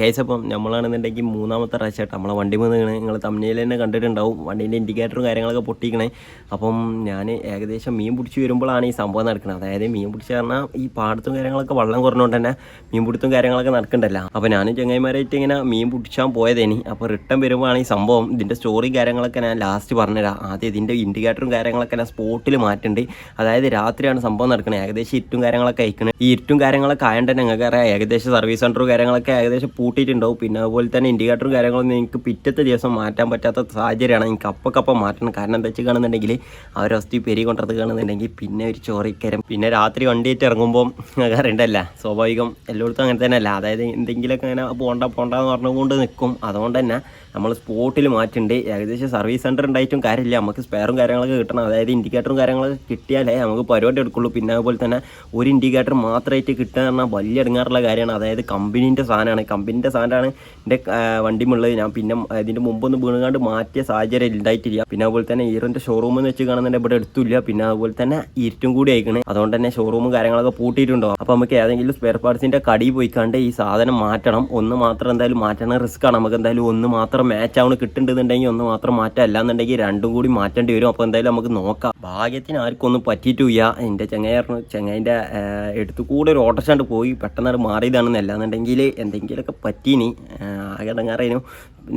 Case അപ്പം നമ്മളാണെന്നുണ്ടെങ്കിൽ മൂന്നാമത്തെ പ്രാവശ്യമായിട്ട് നമ്മളെ വണ്ടി വന്ന് നിങ്ങൾ തമ്മിൽ തന്നെ കണ്ടിട്ടുണ്ടാവും. വണ്ടീന്റെ ഇൻഡിക്കേറ്ററും കാര്യങ്ങളൊക്കെ പൊട്ടിക്കണേ. അപ്പം ഞാൻ ഏകദേശം മീൻ പിടിച്ച് വരുമ്പോഴാണ് ഈ സംഭവം നടക്കുന്നത് അതായത് മീൻ പിടിച്ച് പറഞ്ഞാൽ ഈ പാടത്തും കാര്യങ്ങളൊക്കെ വെള്ളം കുറഞ്ഞുകൊണ്ട് തന്നെ മീൻ പിടുത്തും കാര്യങ്ങളൊക്കെ നടക്കണ്ടല്ല. അപ്പോൾ ഞാനും ചങ്ങായിമാരായിട്ട് ഇങ്ങനെ മീൻ പിടിച്ചാൽ പോയതേനി. അപ്പോൾ റിട്ടേൺ വരുമ്പോഴാണ് ഈ സംഭവം. ഇതിന്റെ സ്റ്റോറി കാര്യങ്ങളൊക്കെ ഞാൻ ലാസ്റ്റ് പറഞ്ഞുതരാം. ആദ്യം ഇതിന്റെ ഇൻഡിക്കേറ്ററും കാര്യങ്ങളൊക്കെ ഞാൻ സ്പോട്ടിൽ മാറ്റുന്നുണ്ട് അതായത് രാത്രിയാണ് സംഭവം നടക്കുന്നത് ഏകദേശം ഇറ്റും കാര്യങ്ങളൊക്കെ അയക്കുന്നത് ഈ ഇരുട്ടും കാര്യങ്ങളൊക്കെ ആയതുകൊണ്ട് തന്നെ നിങ്ങൾക്ക് അറിയാം. ഏകദേശം സർവീസ് സെന്ററും കാര്യങ്ങളൊക്കെ ഏകദേശം പൂട്ടിയിട്ടുണ്ടാവും പിന്നെ അതുപോലെ തന്നെ ഇൻഡിക്കേറ്ററും കാര്യങ്ങളൊന്നും എനിക്ക് പിറ്റത്തെ ദിവസം മാറ്റാൻ പറ്റാത്ത സാഹചര്യമാണ് എനിക്ക് അപ്പക്കപ്പം മാറ്റണം. കാരണം എന്താ വെച്ച് കാണുന്നുണ്ടെങ്കിൽ അവരവസ്ഥ പെരി കൊണ്ടത് കാണുന്നുണ്ടെങ്കിൽ പിന്നെ ഒരു ചോറിക്കരം പിന്നെ രാത്രി വണ്ടിയിട്ട് ഇറങ്ങുമ്പോൾ അറിയണ്ടല്ല സ്വാഭാവികം എല്ലായിടത്തും അങ്ങനെ തന്നെ അല്ല അതായത് എന്തെങ്കിലുമൊക്കെ അങ്ങനെ പോണ്ട പോണ്ടെന്ന് പറഞ്ഞുകൊണ്ട് നിൽക്കും. അതുകൊണ്ട് തന്നെ നമ്മൾ സ്പോട്ടിൽ മാറ്റുണ്ട്. ഏകദേശം സർവീസ് സെന്റർ ഉണ്ടായിട്ടും കാര്യമില്ല. നമുക്ക് സ്പെയറും കാര്യങ്ങളൊക്കെ കിട്ടണം. അതായത് ഇൻഡിക്കേറ്ററും കാര്യങ്ങളൊക്കെ കിട്ടിയാലേ നമുക്ക് പരിപാടി എടുക്കുള്ളൂ. പിന്നെ അതുപോലെ തന്നെ ഒരു ഇൻഡിക്കേറ്റർ മാത്രമായിട്ട് കിട്ടുക പറഞ്ഞാൽ വലിയ ഇടങ്ങാറുള്ള കാര്യമാണ്. അതായത് കമ്പനീന്റെ സാധനമാണ്. കമ്പനീന്റെ സാധനമാണ് എന്റെ വണ്ടിമുള്ളത്. ഞാൻ പിന്നെ ഇതിന്റെ മുമ്പൊന്ന് വീണുകാണ്ട് മാറ്റിയ സാഹചര്യം ഉണ്ടായിട്ടില്ല പിന്നെ അതുപോലെ തന്നെ ഈറിന്റെ ഷോറൂമിൽ നിന്ന് വെച്ച് കാണുന്നുണ്ട് ഇവിടെ എടുത്തില്ല പിന്നെ അതുപോലെ തന്നെ ഇരുട്ടും കൂടി അയക്കണേ അതുകൊണ്ട് തന്നെ ഷോറൂമും കാര്യങ്ങളൊക്കെ പൂട്ടിയിട്ടുണ്ടോ? അപ്പോൾ നമുക്ക് ഏതെങ്കിലും സ്പെയർ പാർട്സിന്റെ കടി പോയിക്കാണ്ട് ഈ സാധനം മാറ്റണം. ഒന്ന് മാത്രം എന്തായാലും മാറ്റണം. റിസ്ക്കാണ് നമുക്ക് എന്തായാലും ഒന്ന് മാത്രം മാച്ച് ആവണം കിട്ടുന്നുണ്ടെന്നുണ്ടെങ്കിൽ ഒന്ന് മാത്രം മാറ്റാം അല്ലാന്നുണ്ടെങ്കിൽ രണ്ടും കൂടി മാറ്റേണ്ടി വരും. അപ്പോൾ എന്തായാലും നമുക്ക് നോക്കാം. ഭാഗ്യത്തിന് ആർക്കും ഒന്നും പറ്റിയിട്ടില്ല. എന്റെ ചെങ്ങായിരുന്നു ചങ്ങായിന്റെ എടുത്തു കൂടെ ഒരു ഓട്ടർഷാണ്ട് പോയി. പെട്ടെന്ന് മാറിയതാണെന്ന് അല്ലാന്നുണ്ടെങ്കിൽ എന്തെങ്കിലുമൊക്കെ പറ്റീനി. ആകെ ഇടങ്ങാറേനു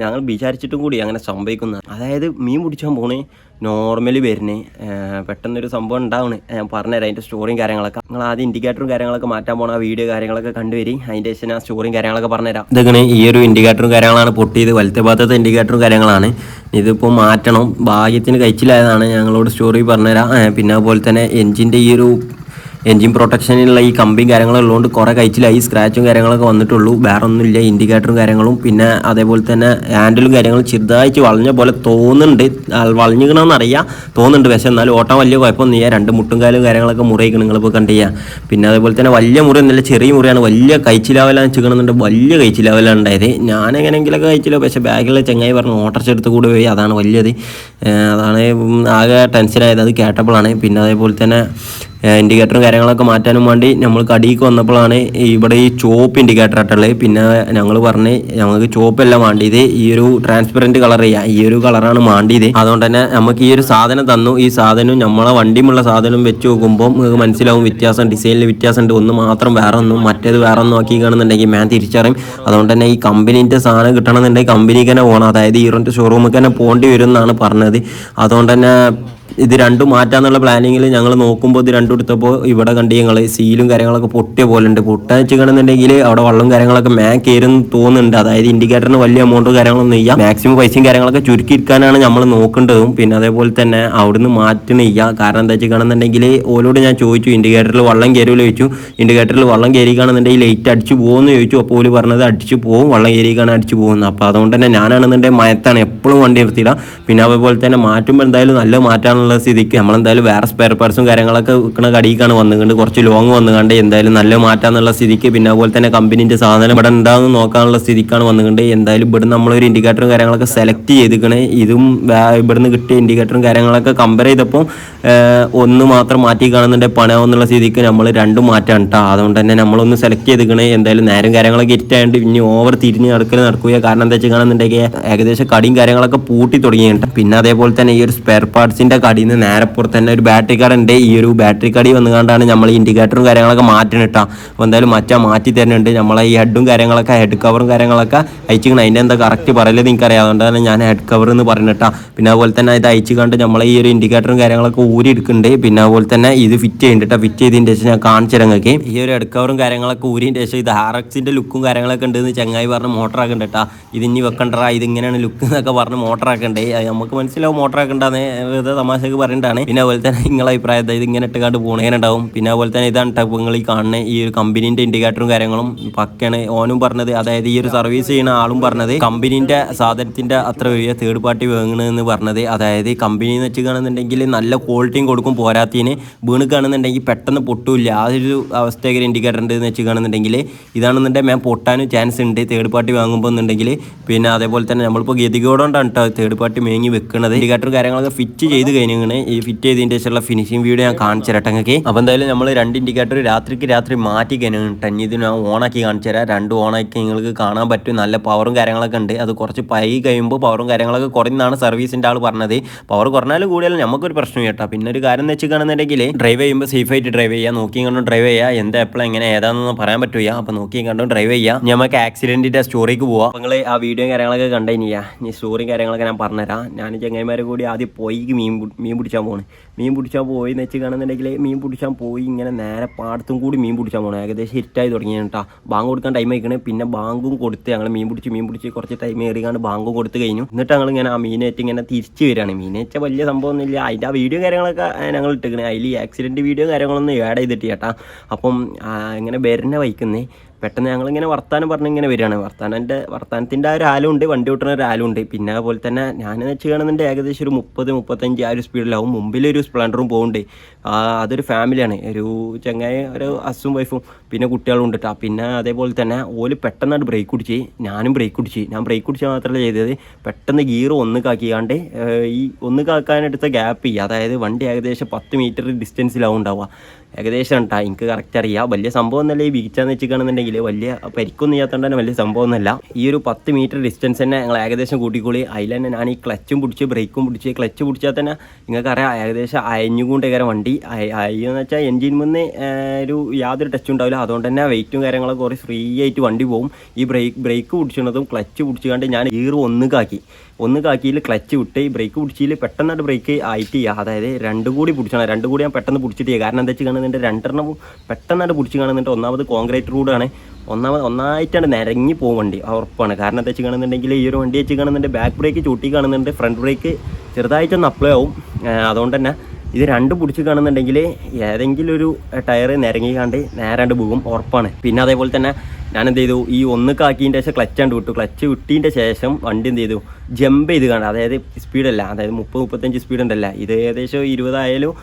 ഞങ്ങൾ വിചാരിച്ചിട്ടും കൂടി അങ്ങനെ സംഭവിക്കുന്നത് അതായത് മീൻ പിടിച്ചാൻ പോണേ. നോർമലി വരുന്നത് പെട്ടെന്നൊരു സംഭവം ഉണ്ടാവണ്. ഞാൻ പറഞ്ഞുതരാം അതിന്റെ സ്റ്റോറിയും കാര്യങ്ങളൊക്കെ. നിങ്ങൾ ആദ്യം ഇൻഡിക്കേറ്ററും കാര്യങ്ങളൊക്കെ മാറ്റാൻ പോണ ആ വീഡിയോ കാര്യങ്ങളൊക്കെ കണ്ടുവരി. അതിന്റെ ശേഷം ഞാൻ സ്റ്റോറിയും കാര്യങ്ങളൊക്കെ പറഞ്ഞുതരാം. ഇതൊക്കെ ഈ ഒരു ഇൻഡിക്കേറ്ററും കാര്യങ്ങളാണ് പൊട്ടിയത് വലത്തെ ഭാഗത്തെ ഇൻഡിക്കേറ്ററും കാര്യങ്ങളാണ്. ഇതിപ്പോൾ മാറ്റണം. ഭാഗ്യത്തിന് കഴിച്ചില്ലായതാണ്. ഞങ്ങളോട് സ്റ്റോറി പറഞ്ഞുതരാം. പിന്നെ അതുപോലെ തന്നെ എൻജിന്റെ ഈ ഒരു എൻജിൻ പ്രൊട്ടക്ഷനുള്ള ഈ കമ്പിയും കാര്യങ്ങളും ഉള്ളതുകൊണ്ട് കുറേ കഴിച്ചിലായി. സ്ക്രാച്ചും കാര്യങ്ങളൊക്കെ വന്നിട്ടുള്ളൂ. വേറെ ഇൻഡിക്കേറ്ററും കാര്യങ്ങളും പിന്നെ അതേപോലെ തന്നെ ഹാൻഡിലും കാര്യങ്ങളും ചെറുതായിട്ട് വളഞ്ഞ പോലെ തോന്നുന്നുണ്ട്. വളഞ്ഞിക്കണമെന്ന് അറിയാം തോന്നുന്നുണ്ട്. പക്ഷേ എന്നാലും ഓട്ടം വലിയ കുഴപ്പമൊന്നും ഇല്ല രണ്ട് മുട്ടും കാലും കാര്യങ്ങളൊക്കെ മുറിയിക്കണം നിങ്ങളിപ്പോൾ കണ്ടു ചെയ്യാം പിന്നെ അതേപോലെ തന്നെ വലിയ മുറി എന്നല്ല ചെറിയ മുറിയാണ്. വലിയ കഴിച്ചിലാവലാണ് ചിക്കണമെന്നുണ്ട് വലിയ കഴിച്ചിലാവലാണ് ഉണ്ടായത്. ഞാൻ എങ്ങനെയെങ്കിലൊക്കെ കഴിച്ചില്ല. പക്ഷേ ബാഗിലെ ചെങ്ങായി പറഞ്ഞു ഓട്ടർച്ചെടുത്ത് കൂടെ പോയി. അതാണ് വലിയത്. അതാണ് ആകെ ടെൻഷനായത് അത് കേട്ടപ്പോഴാണ് പിന്നെ അതേപോലെ തന്നെ ഇൻഡിക്കേറ്ററും കാര്യങ്ങളൊക്കെ മാറ്റാനും വേണ്ടി നമ്മൾ കടിക്ക് വന്നപ്പോഴാണ് ഇവിടെ ഈ ചോപ്പ് ഇൻഡിക്കേറ്റർ ആട്ടുള്ളത് പിന്നെ ഞങ്ങൾ പറഞ്ഞ് ഞങ്ങൾക്ക് ചോപ്പല്ല വേണ്ടിയത് ഈ ഒരു ട്രാൻസ്പെറന്റ് കളർ ചെയ്യാം ഈ ഒരു കളറാണ് വേണ്ടിയത് അതുകൊണ്ട് തന്നെ നമുക്ക് ഈ ഒരു സാധനം തന്നു. ഈ സാധനവും നമ്മളെ വണ്ടിയുമുള്ള സാധനം വെച്ച് നോക്കുമ്പോൾ മനസ്സിലാവും വ്യത്യാസം. ഡിസൈനിൽ വ്യത്യാസമുണ്ട്. ഒന്ന് മാത്രം വേറെ ഒന്നും മറ്റേത് വേറെ ഒന്നും ആക്കി ഞാൻ തിരിച്ചറിയും. അതുകൊണ്ട് തന്നെ ഈ കമ്പനീന്റെ സാധനം കിട്ടണമെന്നുണ്ടെങ്കിൽ കമ്പനിക്ക് തന്നെ പോകണം. അതായത് ഈറോന്റെ ഷോറൂമിൽ തന്നെ പോകേണ്ടി വരും എന്നാണ് പറഞ്ഞത്. അതുകൊണ്ട് തന്നെ ഇത് രണ്ടും മാറ്റാന്നുള്ള പ്ലാനിങ്ങിൽ ഞങ്ങൾ നോക്കുമ്പോൾ ഇത് രണ്ടും എടുത്തപ്പോൾ ഇവിടെ കണ്ട് ഞങ്ങൾ സീലും കാര്യങ്ങളൊക്കെ പൊട്ടിയ പോലെ ഉണ്ട്. പൊട്ടാൻ വെച്ചിട്ടുണ്ടെന്നുണ്ടെങ്കിൽ അവിടെ വെള്ളം കാര്യങ്ങളൊക്കെ മാക്ക് കയറും തോന്നുന്നുണ്ട്. അതായത് ഇൻഡിക്കേറ്ററിന് വലിയ എമൗണ്ട് കാര്യങ്ങളൊന്നും ഇല്ല. മാക്സിമം പൈസയും കാര്യങ്ങളൊക്കെ ചുരുക്കിയിരിക്കാനാണ് നമ്മൾ നോക്കേണ്ടതും. പിന്നെ അതേപോലെ തന്നെ അവിടുന്ന് മാറ്റണില്ല കാരണം എന്താ വെച്ചിട്ടുണ്ടെന്നുണ്ടെങ്കിൽ ഓലോട് ഞാൻ ചോദിച്ചു ഇൻഡിക്കേറ്ററിൽ വെള്ളം കയറില്ല ചോദിച്ചു. ഇൻഡിക്കേറ്ററിൽ വെള്ളം കയറിക്കാണെന്നുണ്ടെങ്കിൽ ലൈറ്റ് അടിച്ച് പോകുമെന്ന് ചോദിച്ചു. അപ്പോൾ ഓൽ പറഞ്ഞത് അടിച്ചു പോകും വെള്ളം കയറിക്കാണ് അടിച്ച് പോകുന്നത് അപ്പോൾ അതുകൊണ്ട് തന്നെ ഞാനാണെന്നുണ്ടെങ്കിൽ മയത്താണ് എപ്പോഴും വണ്ടി നിർത്തിയിടാം പിന്നെ അതേപോലെ തന്നെ മാറ്റുമ്പോൾ എന്തായാലും നല്ല മാറ്റാനുള്ള സ്ഥിതിക്ക് നമ്മളെന്തായാലും വേറെ സ്പെയർ പാർട്സും കാര്യങ്ങളൊക്കെ വിൽക്കുന്ന കടിക്കാണ് വന്നുകൊണ്ട് കുറച്ച് ലോങ് വന്നുകൊണ്ട് എന്തായാലും നല്ല മാറ്റാന്നുള്ള സ്ഥിതിക്ക് പിന്നെ അതുപോലെ തന്നെ കമ്പനീന്റെ സാധനം ഇവിടെ ഉണ്ടാകുന്ന നോക്കാനുള്ള സ്ഥിതിക്കാണ് വന്നുകൊണ്ട് എന്തായാലും ഇവിടെ നമ്മളൊരു ഇൻഡിക്കേറ്ററും കാര്യങ്ങളൊക്കെ സെലക്ട് ചെയ്തിക്കണേ. ഇതും ഇവിടുന്ന് കിട്ടിയ ഇൻഡിക്കേറ്ററും കാര്യങ്ങളൊക്കെ കമ്പയർ ചെയ്തപ്പോൾ ഒന്ന് മാത്രം മാറ്റി കാണുന്നുണ്ട് പണാവെന്നുള്ള സ്ഥിതിക്ക് നമ്മൾ രണ്ടും മാറ്റാണ് കേട്ടോ അതുകൊണ്ട് തന്നെ നമ്മളൊന്ന് സെലക്ട് ചെയ്തിക്കണേ. എന്തായാലും നേരം കാര്യങ്ങളൊക്കെ ഇറ്റായതുകൊണ്ട് ഇനി ഓവർ തിരിഞ്ഞ് നടക്കൽ നടക്കുക കാരണം എന്താ വെച്ച് കാണുന്നുണ്ടെങ്കിൽ ഏകദേശം കടിയും കാര്യങ്ങളൊക്കെ പൂട്ടി തുടങ്ങിയിട്ടുണ്ട്. പിന്നെ അതേപോലെ തന്നെ ഈ ഒരു സ്പെയർ പാർട്സിന്റെ കടിയിൽ നിന്ന് നേരെ പുറത്ത് തന്നെ ഒരു ബാറ്ററി കാർഡ് ഉണ്ട്. ഈ ഒരു ബാറ്ററി കടി വന്നുകൊണ്ടാണ് നമ്മൾ ഇൻഡിക്കേറ്ററും കാര്യങ്ങളൊക്കെ മാറ്റണിട്ടാ അപ്പോൾ എന്തായാലും മറ്റാ മാറ്റി തരുന്നുണ്ട്. നമ്മളെ ഈ ഹെഡും കാര്യങ്ങളൊക്കെ ഹെഡ് കവറും കാര്യങ്ങളൊക്കെ അയച്ചിക്കണം. അതിന്റെ എന്താ കറക്റ്റ് പറയൽ നിങ്ങൾക്ക് അറിയാം തന്നെ ഞാൻ ഹെഡ് കവർ എന്ന് പറഞ്ഞിട്ടാ പിന്നെ അതുപോലെ തന്നെ ഇത് അയച്ചു കണ്ട് നമ്മൾ ഈ ഒരു ഇൻഡിക്കേറ്ററും കാര്യങ്ങളൊക്കെ ഊരി എടുക്കുന്നുണ്ട്. പിന്നെ അതുപോലെ തന്നെ ഇത് ഫിറ്റ് ചെയ്യുന്നുണ്ട് ഫിറ്റ് ചെയ്തതിന്റെ ശേഷം ഞാൻ കാണിച്ചു തരങ്ങൾക്ക് ഈ ഒരു ഹെഡ് കവറും കാര്യങ്ങളൊക്കെ ഊരിന്റെ ശേഷം ഇത് ഹാറക്സിന്റെ ലുക്കും കാര്യങ്ങളൊക്കെ ഉണ്ടെന്ന് ചങ്ങായി പറഞ്ഞ് മോട്ടറൊക്കെ ആക്കണ്ട കേട്ടാ ഇത് ഇനി വെക്കണ്ടാ ഇത് ഇങ്ങനെയാണ് ലുക്ക് എന്നൊക്കെ പറഞ്ഞ് മോട്ടറൊക്കെ ഉണ്ട് നമുക്ക് മനസ്സിലാവും മോട്ടറൊക്കെ ഉണ്ടാകുന്നത് വെറുതെ തമാശക്ക് പറയണ്ടാണ് പിന്നെ അതുപോലെ തന്നെ നിങ്ങളെ അഭിപ്രായം അതായത് ഇങ്ങനെ ഇട്ടുകാണ്ട് പോകണേ ഉണ്ടാവും പിന്നെ അതുപോലെ തന്നെ ഇതാണ് ടപ്പങ്ങൾ ഈ കാണുന്ന ഈ ഒരു കമ്പനീന്റെ ഇൻഡിക്കേറ്ററും കാര്യങ്ങളും പക്കാണ് ഓനും പറഞ്ഞത്. അതായത് ഈ ഒരു സർവീസ് ചെയ്യുന്ന ആളും പറഞ്ഞത് കമ്പനീന്റെ സാധനത്തിന്റെ അത്ര വലിയ തേർഡ് പാർട്ടി വാങ്ങണമെന്ന് പറഞ്ഞത്. അതായത് കമ്പനി എന്ന് വെച്ച് കാണുന്നുണ്ടെങ്കിൽ നല്ല ക്വാളിറ്റിയും കൊടുക്കും പോരാത്തിന് വീണ് കാണുന്നുണ്ടെങ്കിൽ പെട്ടെന്ന് പൊട്ടൂല്ല. ആ ഒരു അവസ്ഥയൊക്കെ ഇൻഡിക്കേറ്റർ ഉണ്ട് എന്ന് വെച്ച് കാണുന്നുണ്ടെങ്കിൽ ഇതാണെന്നുണ്ടെങ്കിൽ ഞാൻ പൊട്ടാനും ചാൻസ് ഉണ്ട് തേർഡ് പാർട്ടി വാങ്ങുമ്പോൾ എന്നുണ്ടെങ്കിൽ. പിന്നെ അതേപോലെ തന്നെ നമ്മളിപ്പോൾ ഗതികോടുകൊണ്ടാണ് കേട്ടോ തേർഡ് പാർട്ടി മേങ്ങി വെക്കുന്നത് ഇൻഡിക്കേറ്റർ കാര്യങ്ങളൊക്കെ ഫിറ്റ് ചെയ്ത് കഴിഞ്ഞു കഴിഞ്ഞിങ്ങനെ ഈ ഫിറ്റ് ചെയ്തതിന്റെ ശേഷമുള്ള ഫിനിഷിംഗ് വീഡിയോ ഞാൻ കാണിച്ചു തരട്ടെ നിങ്ങൾക്ക് അപ്പോൾ എന്തായാലും നമ്മൾ രണ്ട് ഇൻഡിക്കേറ്റർ രാത്രിക്ക് രാത്രി മാറ്റി കഴിഞ്ഞിട്ട് ഇത് ഞാൻ ഓണാക്കി കാണിച്ചു തരാം. രണ്ട് ഓണാക്കി നിങ്ങൾക്ക് കാണാൻ പറ്റും. നല്ല പവറും കാര്യങ്ങളൊക്കെ ഉണ്ട്. അത് കുറച്ച് പൈ കഴിയുമ്പോൾ പവറും കാര്യങ്ങളൊക്കെ കുറഞ്ഞാണ് സർവീസിന്റെ ആൾ പറഞ്ഞത്. പവർ കുറഞ്ഞാലും കൂടിയാലും നമുക്കൊരു പ്രശ്നം കേട്ടോ പിന്നെ ഒരു കാര്യം എന്ന് വെച്ചിട്ടാണെന്നുണ്ടെങ്കിൽ ഡ്രൈവ് ചെയ്യുമ്പോൾ സേഫായിട്ട് ഡ്രൈവ് ചെയ്യുക നോക്കി കണ്ടും ഡ്രൈവ് ചെയ്യുക എന്താ എപ്പോഴും എങ്ങനെ ഏതാണെന്നൊന്നും പറയാൻ പറ്റില്ല അപ്പോൾ നോക്കി കണ്ടും ഡ്രൈവ് ചെയ്യുക നമുക്ക് ആക്സിഡന്റിന്റെ സ്റ്റോറിക്ക് പോവാം. നിങ്ങൾ ആ വീഡിയോ കാര്യങ്ങളൊക്കെ കണ്ടുകഴിഞ്ഞാൽ ഈ സ്റ്റോറിയും കാര്യങ്ങളൊക്കെ ഞാൻ പറഞ്ഞുതരാം. ഞാൻ ചങ്ങായിമാരെ കൂടി ആദ്യം പോയി മീൻ മീൻ പിടിച്ചാൻ പോണ് മീൻ പിടിച്ചാൽ പോയി എന്ന് വെച്ച് കാണുന്നുണ്ടെങ്കിൽ മീൻ പിടിച്ചാൻ പോയി ഇങ്ങനെ നേരെ പാടത്തും കൂടി മീൻ പിടിച്ചാൽ പോകണം ഏകദേശം ഇരുട്ടായി തുടങ്ങി കേട്ടോ ബാങ്ക് കൊടുക്കാൻ ടൈം ആയിക്കണേ. പിന്നെ ബാങ്കും കൊടുത്ത് ഞങ്ങൾ മീൻ പിടിച്ച് മീൻ പിടിച്ച് കുറച്ച് ടൈം ഏറിക്കാണ്ട് ബാങ്കും കൊടുത്ത് കഴിഞ്ഞു. എന്നിട്ട് ഞങ്ങൾ ഇങ്ങനെ ആ മീനേറ്റ് ഇങ്ങനെ തിരിച്ച് വരികയാണ് മീനേച്ച വലിയ സംഭവമൊന്നുമില്ല. അതിന്റെ ആ വീഡിയോ കാര്യങ്ങളൊക്കെ ഞങ്ങൾ ഇട്ടിരിക്കണേ അതിൽ ആക്സിഡന്റ് വീഡിയോ കാര്യങ്ങളൊന്നും ആഡ് ചെയ്തിട്ട് ചേട്ടാ അപ്പം ഇങ്ങനെ വരുന്ന വൈക്കുന്നേ പെട്ടെന്ന് ഞങ്ങളിങ്ങനെ വർത്താനം പറഞ്ഞ് ഇങ്ങനെ വരികയാണ്. വർത്താനന്റെ വർത്താനത്തിന്റെ ആ ഒരു ആലുണ്ട് വണ്ടി ഓട്ടുന്ന ഒരു ആലുണ്ട് പിന്നെ അതുപോലെ തന്നെ ഞാൻ വെച്ച് കാണുന്നുണ്ട് ഏകദേശം ഒരു മുപ്പത് മുപ്പത്തഞ്ച് ആ ഒരു സ്പീഡിലാവും മുമ്പിലൊരു സ്പ്ലൻഡറും പോകുന്നുണ്ട് അതൊരു ഫാമിലിയാണ് ഒരു ചങ്ങായി ഒരു ഹസ്സും വൈഫും പിന്നെ കുട്ടികളും ഉണ്ട് കേട്ടോ പിന്നെ അതേപോലെ തന്നെ ഓൽ പെട്ടെന്നായിട്ട് ബ്രേക്ക് കുടിച്ച് ഞാനും ബ്രേക്ക് കുടിച്ച് ഞാൻ ബ്രേക്ക് കുടിച്ചാൽ മാത്രമല്ല ചെയ്തത്. പെട്ടെന്ന് ഗിയർ ഒന്ന് കാക്കിയാണ്ട് ഈ ഒന്ന് കാക്കാനെടുത്ത ഗ്യാപ്പ് ചെയ്യുക അതായത് വണ്ടി ഏകദേശം പത്ത് മീറ്റർ ഡിസ്റ്റൻസിലാവും ഉണ്ടാവുക. ഏകദേശം ഉണ്ടാ എനിക്ക് കറക്റ്റ് അറിയാം. വലിയ സംഭവം ഒന്നല്ല ഈ വീഴ്ചയെന്ന് വെച്ചിട്ടാണെന്നുണ്ടെങ്കിൽ വലിയ പരിക്കൊന്നും ചെയ്യാത്തതുകൊണ്ട് തന്നെ വലിയ സംഭവം ഒന്നല്ല ഈ ഒരു പത്ത് മീറ്റർ ഡിസ്റ്റൻസ് തന്നെ ഞങ്ങൾ ഏകദേശം കൂട്ടിക്കൂടി അതിൽ തന്നെ ഞാൻ ഈ ക്ലച്ചും പിടിച്ച് ബ്രേക്കും പിടിച്ച് ക്ലച്ച് പിടിച്ചാൽ തന്നെ നിങ്ങൾക്കറിയാം ഏകദേശം ഏകദേശം അയഞ്ഞുകൊണ്ടേക്കാരം വണ്ടി. അയ്യെന്ന് വെച്ചാൽ എൻജിൻ മുന്നേ ഒരു യാതൊരു ടച്ചും ഉണ്ടാവില്ല. അതുകൊണ്ട് തന്നെ വെയിറ്റും കാര്യങ്ങളൊക്കെ കുറേ ഫ്രീ ആയിട്ട് വണ്ടി പോകും ഈ ബ്രേക്ക് ബ്രേക്ക് പിടിച്ചിടുന്നതും ക്ലച്ച് പിടിച്ചുകൊണ്ട് ഞാൻ ഗീർ ഒന്ന് കാക്കി ഒന്ന് കാക്കിയിൽ ക്ലച്ച് വിട്ട് ഈ ബ്രേക്ക് പിടിച്ചിൽ പെട്ടെന്നായിട്ട് ബ്രേക്ക് ആയിട്ട് ചെയ്യുക അതായത് രണ്ടും കൂടി പിടിച്ചണം. രണ്ടും കൂടി ഞാൻ പെട്ടെന്ന് പിടിച്ചിട്ട് ചെയ്യുക കാരണം എന്താ വെച്ച് കാണുന്നുണ്ട് രണ്ടെണ്ണം പെട്ടെന്നായിട്ട് പിടിച്ച് കാണുന്നുണ്ട് ഒന്നാമത് കോൺക്രീറ്റ് റോഡാണ് ഒന്നാമത് ഒന്നായിട്ടാണ് നിരങ്ങി പോകും വണ്ടി. ഉറപ്പാണ്. കാരണം എന്താ വെച്ച് കാണുന്നുണ്ടെങ്കിൽ ഈ ഒരു വണ്ടി വെച്ച് കാണുന്നുണ്ട്. ബാക്ക് ബ്രേക്ക് ചൂട്ടി കാണുന്നുണ്ട് ഫ്രണ്ട് ബ്രേക്ക് ചെറുതായിട്ടൊന്ന് അപ്ലൈ ആവും. അതുകൊണ്ട് തന്നെ ഇത് രണ്ടും പിടിച്ച് കാണുന്നുണ്ടെങ്കിൽ ഏതെങ്കിലും ഒരു ടയർ നിരങ്ങിക്കാണ്ട് നേരാണ്ട് പോകും ഉറപ്പാണ്. പിന്നെ അതേപോലെ തന്നെ ഞാൻ എന്ത് ചെയ്തു? ഈ ഒന്ന് കാക്കിന്റെ ശേഷം ക്ലച്ച് കണ്ട് വിട്ടു. ക്ലച്ച് വിട്ടതിന്റെ ശേഷം വണ്ടി എന്ത് ചെയ്തു? ജമ്പ് ചെയ്ത് കാണാം. അതായത് സ്പീഡല്ല അതായത് മുപ്പത് മുപ്പത്തഞ്ച് സ്പീഡ് ഉണ്ടല്ല. ഇത് ഏകദേശം ഇരുപതായാലും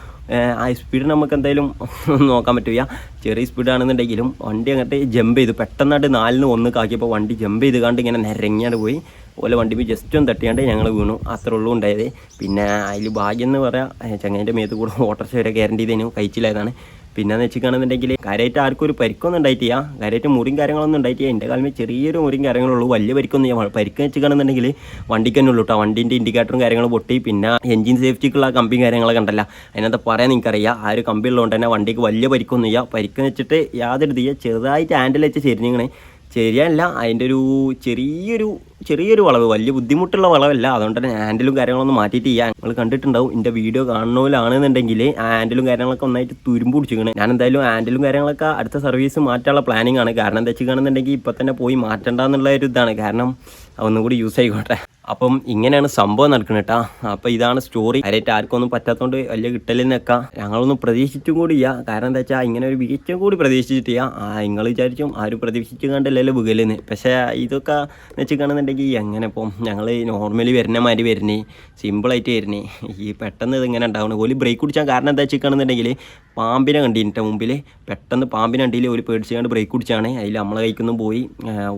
ആ സ്പീഡ് നമുക്ക് എന്തായാലും നോക്കാൻ പറ്റില്ല ചെറിയ സ്പീഡാണെന്നുണ്ടെങ്കിലും വണ്ടി അങ്ങോട്ട് ജമ്പ് ചെയ്തു. പെട്ടെന്നായിട്ട് നാലിന് ഒന്ന് കാക്കിയപ്പോൾ വണ്ടി ജമ്പ് ചെയ്ത് കണ്ട് ഇങ്ങനെ നിരങ്ങിയാണ്ട് പോയി. ഓലെ വണ്ടി ജസ്റ്റ് ഒന്ന് തട്ടിയാണ്ട് ഞങ്ങൾ വീണു. അത്രേ ഉള്ളൂ ഉണ്ടായത്. പിന്നെ അതിൽ ഭാഗ്യം എന്ന് പറയാം ചങ്ങേന്റെ മേത്ത് കൂടെ ഓട്ടർച്ച വരെ ഗ്യാരണ്ടി ചെയ്തതിനു കഴിച്ചില്ലായതാണ്. പിന്നെന്ന് വെച്ചിട്ടാണെന്നുണ്ടെങ്കിൽ കാര്യമായിട്ട് ആർക്കും ഒരു പരിക്കൊന്നും ഉണ്ടായിട്ടില്ല. കാര്യമായിട്ട് മുറിയും കാര്യങ്ങളൊന്നും ഉണ്ടായിട്ടില്ല. എന്റെ കാലമേ ചെറിയൊരു മുറിയും കാര്യങ്ങളുള്ളൂ. വലിയ പരിക്കൊന്നും ഞാൻ പരിക്ക് വെച്ചിട്ടാണെന്നുണ്ടെങ്കിൽ വണ്ടിക്ക് തന്നെ ഉള്ളൂ കേട്ടോ. വണ്ടിന്റെ ഇൻഡിക്കേറ്ററും കാര്യങ്ങളും പൊട്ടി. പിന്നെ എഞ്ചിൻ സേഫ്റ്റിക്കുള്ള കമ്പിയും കാര്യങ്ങളൊക്കെ ഉണ്ടല്ലോ. അതിനകത്ത് പറയാൻ നിങ്ങൾക്കറിയാം. ആ ഒരു കമ്പി ഉള്ളതുകൊണ്ട് തന്നെ വണ്ടിക്ക് വലിയ പരിക്കൊന്നും ഇല്ല. പരിക്ക് വെച്ചിട്ട് യാതൊരു ചെറുതായിട്ട് ഹാൻഡിൽ വെച്ച് ചെരിഞ്ഞിങ്ങനെ ശരിയല്ല അതിന്റെ ഒരു ചെറിയൊരു ചെറിയൊരു വളവ് വലിയ ബുദ്ധിമുട്ടുള്ള വളവല്ല. അതുകൊണ്ട് തന്നെ ഹാൻഡിലും കാര്യങ്ങളൊന്നും മാറ്റിയിട്ട് ചെയ്യാം നിങ്ങൾ കണ്ടിട്ടുണ്ടാവും എന്റെ വീഡിയോ കാണുന്നവരാണെന്നുണ്ടെങ്കിൽ ആ ഹാൻഡിലും കാര്യങ്ങളൊക്കെ ഒന്നായിട്ട് തുരുമ്പ് പിടിച്ചിരിക്കണേ. ഞാൻ എന്തായാലും ഹാൻഡിലും കാര്യങ്ങളൊക്കെ അടുത്ത സർവീസ് മാറ്റാനുള്ള പ്ലാനിങ് ആണ് കാരണം എന്താ വെച്ചിട്ടാണെന്നുണ്ടെങ്കിൽ ഇപ്പം തന്നെ പോയി മാറ്റേണ്ടെന്നുള്ള ഒരു ഇതാണ്. കാരണം അതൊന്നും കൂടി യൂസ് ആയിക്കോട്ടെ. അപ്പം ഇങ്ങനെയാണ് സംഭവം നടക്കുന്നത് കേട്ടാ അപ്പം ഇതാണ് സ്റ്റോറി കാര്യമായിട്ട് ആർക്കൊന്നും പറ്റാത്തതുകൊണ്ട് വലിയ കിട്ടലിനൊക്കെ ഞങ്ങളൊന്നും പ്രതീക്ഷിച്ചും കൂടി ഇല്ല. കാരണം എന്താ വെച്ചാൽ ഇങ്ങനെ ഒരു വീഴ്ചയും കൂടി പ്രതീക്ഷിച്ചിട്ടില്ല. ആ നിങ്ങൾ വിചാരിച്ചും ആരും പ്രതീക്ഷിച്ചു കണ്ടല്ലല്ലോ ബുഗലെന്ന് പക്ഷേ ഇതൊക്കെ വെച്ച് കാണുന്നുണ്ടെങ്കിൽ എങ്ങനെ ഇപ്പം ഞങ്ങൾ നോർമലി വരുന്ന മാതിരി വരുന്നേ സിമ്പിളായിട്ട് വരുന്നേ ഈ പെട്ടെന്ന് ഇതിങ്ങനെ ഉണ്ടാവുന്നത് ഓൽ ബ്രേക്ക് കുടിച്ചാൽ കാരണം എന്താ വെച്ച് കാണുന്നുണ്ടെങ്കിൽ പാമ്പിനെ കണ്ടിട്ട് മുമ്പിൽ പെട്ടെന്ന് പാമ്പിനണ്ടിയിൽ ഓൽ പേടിച്ചാണ്ട് ബ്രേക്ക് കുടിച്ചാണ്. അതിൽ നമ്മളെ കൈക്കൊന്നും പോയി.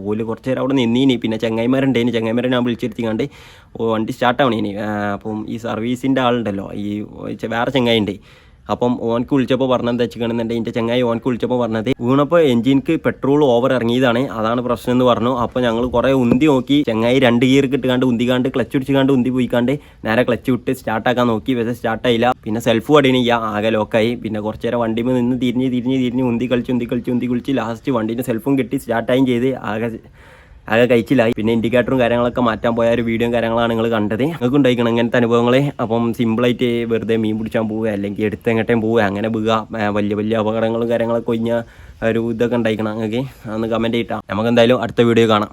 ഓൽ കുറച്ച് നേരം അവിടെ നിന്നീനി. പിന്നെ ചങ്ങായിമാരുണ്ടേനി ചങ്ങായിമാരെ ഞാൻ വിളിച്ചിരുത്തിക്കാണ്ട് വണ്ടി സ്റ്റാർട്ടാവണേനി അപ്പം ഈ സർവീസിന്റെ ആളുണ്ടല്ലോ. ഈ വേറെ ചങ്ങായി ഉണ്ട് അപ്പം ഓനക്ക് വിളിച്ചപ്പോൾ പറഞ്ഞത് വെച്ചിട്ടുണ്ടെന്നുണ്ടെങ്കിൽ എന്റെ ചങ്ങായി ഓനക്ക് വിളിച്ചപ്പോൾ പറഞ്ഞത് വീണപ്പോൾ എഞ്ചിൻക്ക് പെട്രോൾ ഓവർ ഇറങ്ങിയതാണ്. അതാണ് പ്രശ്നം എന്ന് പറഞ്ഞു. അപ്പോൾ ഞങ്ങൾ കുറേ ഉന്തി നോക്കി. ചങ്ങായി രണ്ട് ഗിയർ കിട്ടുകാണ്ട് ഉന്തിക്കാണ്ട് ക്ലച്ച് പിടിച്ചുകാണ്ട് ഉന്തി പോയിക്കാണ്ട് നേരെ ക്ലച്ച് വിട്ട് സ്റ്റാർട്ടാക്കാൻ നോക്കി. പക്ഷേ സ്റ്റാർട്ടായില്ല പിന്നെ സെൽഫ് പടിയണില്ല ആകെ ലോക്കായി പിന്നെ കുറച്ച് നേരം വണ്ടിയിൽ നിന്ന് തിരിഞ്ഞ് തിരിഞ്ഞ് തിരിഞ്ഞ് ഉന്തി കളിച്ച് ഉന്തി കളിച്ച് ഉന്തി കളിച്ച് ലാസ്റ്റ് വണ്ടീന്റെ സെൽഫും കിട്ടി. സ്റ്റാർട്ടായും ചെയ്ത്. ആകെ ആകെ കഴിച്ചില്ല പിന്നെ ഇൻഡിക്കേറ്ററും കാര്യങ്ങളൊക്കെ മാറ്റാൻ പോയ ഒരു വീഡിയോയും കാര്യങ്ങളാണ് നിങ്ങൾ കണ്ടത്. നിങ്ങൾക്ക് ഉണ്ടായിക്കണം ഇങ്ങനത്തെ അനുഭവങ്ങൾ അപ്പം സിമ്പിളായിട്ട് വെറുതെ മീൻ പിടിച്ചാൻ പോവുക അല്ലെങ്കിൽ എടുത്ത് പോവുക അങ്ങനെ പോവുക വലിയ വലിയ അപകടങ്ങളും കാര്യങ്ങളൊക്കെ ഒഴിഞ്ഞ ഒരു ഇതൊക്കെ ഉണ്ടായിക്കണം നിങ്ങൾക്ക് അതൊന്ന് കമന്റ് ചെയ്തിട്ടാ നമുക്ക് എന്തായാലും അടുത്ത വീഡിയോ കാണാം.